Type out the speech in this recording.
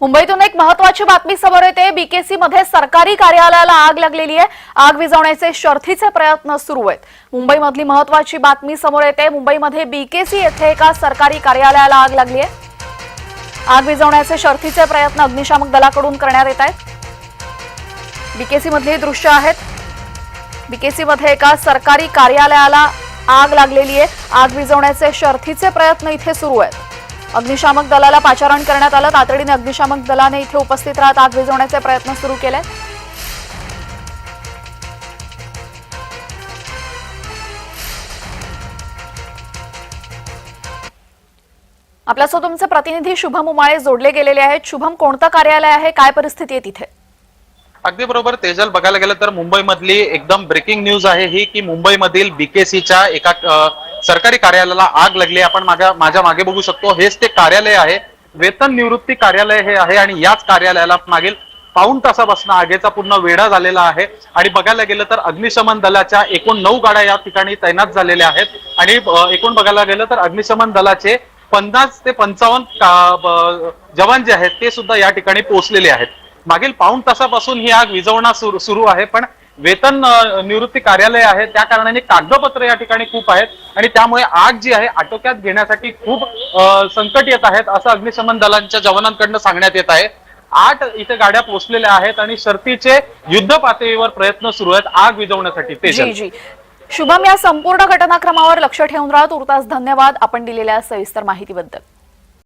मुंबईतून एक महत्वाची बातमी समोर येते. बीकेसी मध्ये सरकारी कार्यालयाला आग लागलेली आहे. आग विझवण्याचे शर्थीचे प्रयत्न सुरू आहेत. मुंबईमधली महत्वाची बातमी समोर येते. मुंबईमध्ये बीकेसी येथे एका सरकारी कार्यालयाला आग लागली आहे. आग विझवण्याचे शर्थीचे प्रयत्न अग्निशामक दलाकडून करण्यात येत आहेत. बीकेसी मधली ही दृश्य आहेत. बीकेसी मध्ये एका सरकारी कार्यालयाला आग लागलेली आहे. आग विझवण्याचे शर्थीचे प्रयत्न इथे सुरू आहेत. अग्निशामक दलाला पाचारण करण्यात आलं. तातडीने अग्निशामक दलाने इथे उपस्थित राहत आग विझवण्याचे प्रयत्न सुरू केले. आपल्यासोबत तुमचे प्रतिनिधी शुभम उमाळे जोडले गेलेले आहेत. शुभम कोणतं कार्यालय आहे? काय परिस्थिती आहे तिथे? अगदी बरोबर. तेजल बघायला गेलं तर मुंबईमधली एकदम ब्रेकिंग न्यूज आहे ही की मुंबईमधील बीकेसीच्या एका सरकारी कार्यालयाला आग लागली आपण माझ्या मागे बघू शकतो. हेच ते कार्यालय आहे. वेतन निवृत्ती कार्यालय हे आहे आणि याच कार्यालयाला मागील पाऊण तासापासून आगीचा पूर्ण वेढा झालेला आहे. आणि बघायला गेलं तर अग्निशमन दलाच्या एकूण नऊ गाड्या या ठिकाणी तैनात झालेल्या आहेत. आणि एकूण बघायला गेलं तर अग्निशमन दलाचे पन्नास ते पंचावन्न का- जवान जे आहेत ते सुद्धा या ठिकाणी पोहोचलेले आहेत. मागील पाऊण तासापासून ही आग विझवणं सुरू सुरू आहे. पण वेतन निवृत्ती कार्यालय आहे. त्या कारणाने कागदपत्र या ठिकाणी खूप आहेत. आणि त्यामुळे आग जी आहे आटोक्यात घेण्यासाठी खूप संकट येत आहेत असं अग्निशमन दलांच्या जवानांकडनं सांगण्यात येत आहे. आठ इथे गाड्या पोहोचलेल्या आहेत आणि शर्तीचे युद्ध पातळीवर प्रयत्न सुरू आहेत आग विझवण्यासाठी. ते शुभम या संपूर्ण घटनाक्रमावर लक्ष ठेवून राहत उरतास धन्यवाद. आपण दिलेल्या सविस्तर माहितीबद्दल.